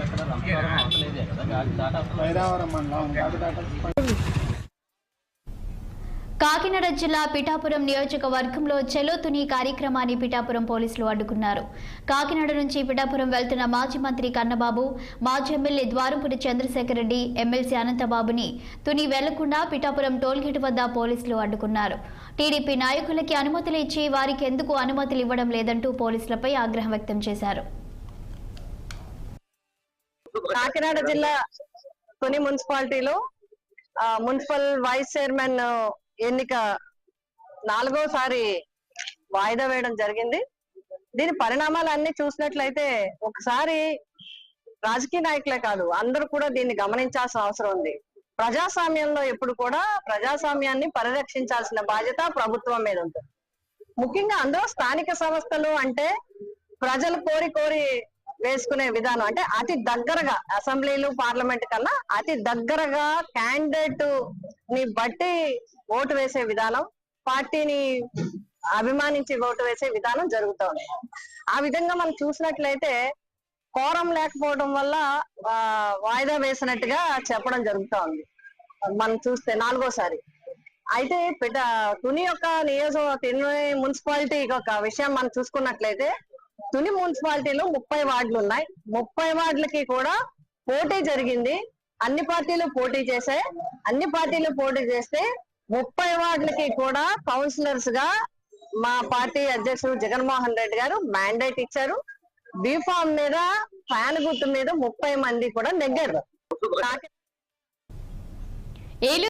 కాకినాడ కాకినాడ జిల్లా పిఠాపురం నియోజకవర్గంలో చెలో తుని కార్యక్రమాన్ని పిఠాపురం పోలీసులు అడ్డుకున్నారు. కాకినాడ నుంచి పిఠాపురం వెళ్తున్న మాజీ మంత్రి కన్నబాబు మాజీ ఎమ్మెల్యే ద్వారంపుడి చంద్రశేఖర్ రెడ్డి ఎమ్మెల్సీ అనంతబాబుని తుని వెళ్ళకుండా పిఠాపురం టోల్గేట్ వద్ద పోలీసులు అడ్డుకున్నారు. టీడీపీ నాయకులకి అనుమతులు ఇచ్చి వారికి ఎందుకు అనుమతులు ఇవ్వడం లేదంటూ పోలీసులపై ఆగ్రహం వ్యక్తం చేశారు. కాకినాడ జిల్లా తుని మున్సిపాలిటీలో ఆ, మున్సిపల్ వైస్ చైర్మన్ ఎన్నిక నాలుగోసారి వాయిదా వేయడం జరిగింది. దీని పరిణామాలు అన్ని చూసినట్లయితే ఒకసారి రాజకీయ నాయకులే కాదు అందరూ కూడా దీన్ని గమనించాల్సిన అవసరం ఉంది. ప్రజాస్వామ్యంలో ఎప్పుడు కూడా ప్రజాస్వామ్యాన్ని పరిరక్షించాల్సిన బాధ్యత ప్రభుత్వం మీద ఉంటుంది. ముఖ్యంగా అందులో స్థానిక సంస్థలు అంటే ప్రజలు కోరి కోరి వేసుకునే విధానం. అంటే అతి దగ్గరగా అసెంబ్లీలు పార్లమెంట్ కన్నా అతి దగ్గరగా క్యాండిడేట్ని బట్టి ఓటు వేసే విధానం పార్టీని అభిమానించి ఓటు వేసే విధానం జరుగుతోంది ఆ విధంగా మనం చూసినట్లయితే కోరం లేకపోవడం వల్ల వాయిదా వేసినట్టుగా చెప్పడం జరుగుతోంది మనం చూస్తే నాలుగోసారి. అయితే పెద్ద తుని యొక్క నియోజక తుని మున్సిపాలిటీ యొక్క విషయం మనం చూసుకున్నట్లయితే తుని మున్సిపాలిటీలో ముప్పై వార్డులు ఉన్నాయి ముప్పై వార్డులకి కూడా పోటీ జరిగింది. అన్ని పార్టీలు పోటీ చేశాయి. అన్ని పార్టీలు పోటీ చేస్తే ముప్పై వార్డులకి కూడా కౌన్సిలర్స్గా మా పార్టీ అధ్యక్షుడు జగన్మోహన్ రెడ్డి గారు మ్యాండేట్ ఇచ్చారు. బీఫామ్ మీద ఫ్యాన్ గుర్తు మీద ముప్పై మంది కూడా నెగ్గారు.